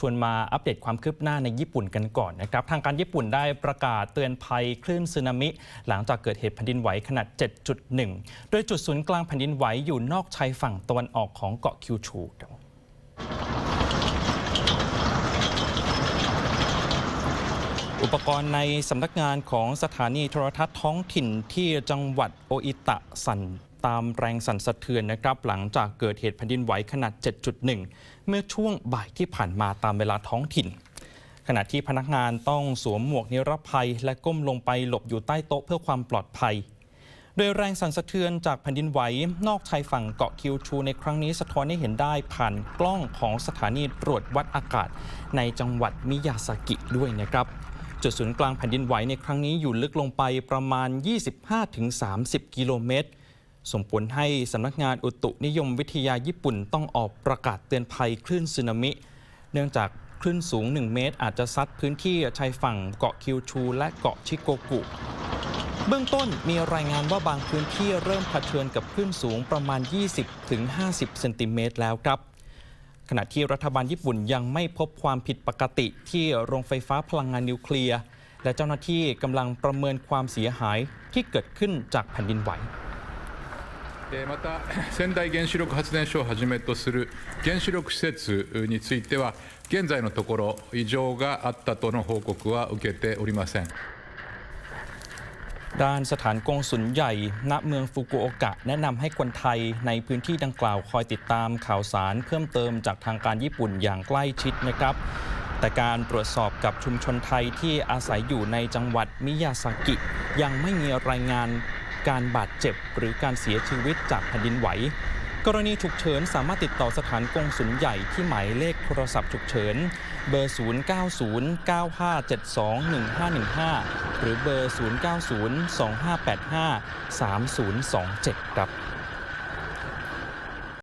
ชวนมาอัปเดตความคืบหน้าในญี่ปุ่นกันก่อนนะครับ ทางการญี่ปุ่นได้ประกาศเตือนภัยคลื่นสึนามิ หลังจากเกิดเหตุแผ่นดินไหวขนาด 7.1 โดยจุดศูนย์กลางแผ่นดินไหวอยู่นอกชายฝั่งตะวันออกของเกาะคิวชูอุปกรณ์ในสำนักงานของสถานีโทรทัศน์ท้องถิ่นที่จังหวัดโออิตะสั่น ตามแรงสั่นสะเทือนนะครับ หลังจากเกิดเหตุแผ่นดินไหวขนาด 7.1 เมื่อช่วงบ่ายที่ผ่านมาตามเวลาท้องถิ่น ขณะที่พนักงานต้องสวมหมวกนิรภัย และก้มลงไปหลบอยู่ใต้โต๊ะเพื่อความปลอดภัย โดยแรงสั่นสะเทือนจากแผ่นดินไหวนอกชายฝั่งเกาะคิวชูในครั้งนี้สะท้อนให้เห็นได้ผ่านกล้องของสถานีตรวจวัดอากาศ ในจังหวัดมิยาซากิด้วยนะครับจุดศูนย์กลางแผ่นดินไหวในครั้งนี้อยู่ลึกลงไปประมาณ 25-30 กิโลเมตร ส่งผลให้สำนักงานอุตุนิยมวิทยาญี่ปุ่นต้องออกประกาศเตือนภัยคลื่นสึนามิ เนื่องจากคลื่นสูง 1 เมตร อาจจะซัดพื้นที่ชายฝั่งเกาะคิวชู และเกาะชิโกกุ เบื้องต้นมีรายงานว่าบางพื้นที่เริ่มเผชิญกับคลื่นสูงประมาณ 20-50 เซนติเมตรแล้วครับ ขณะที่รัฐบาลญี่ปุ่นยังไม่พบความผิดปกติที่โรงไฟฟ้าพลังงานนิวเคลียร์ และเจ้าหน้าที่กำลังประเมินความเสียหายที่เกิดขึ้นจากแผ่นดินไหว また仙台原子力発電所をはじめとする原子力施設については現在のところ異常があったとの報告は受けておりません。 ด้านสถานกงสุลใหญ่ ณเมืองฟุกุโอกะ แนะนำให้คนไทยในพื้นที่ดังกล่าวคอยติดตามข่าวสารเพิ่มเติมจากทางการญี่ปุ่นอย่างใกล้ชิดนะครับ แต่การตรวจสอบกับชุมชนไทยที่อาศัยอยู่ในจังหวัดมิยาซากิ ยังไม่มีรายงาน การบาดเจ็บหรือการเสียชีวิตจากแผ่นดินไหว กรณีฉุกเฉินสามารถติดต่อสถานกงสุลใหญ่ที่หมายเลขโทรศัพท์ฉุกเฉิน เบอร์ 090957211515หรือเบอร์ 0902585327 ครับ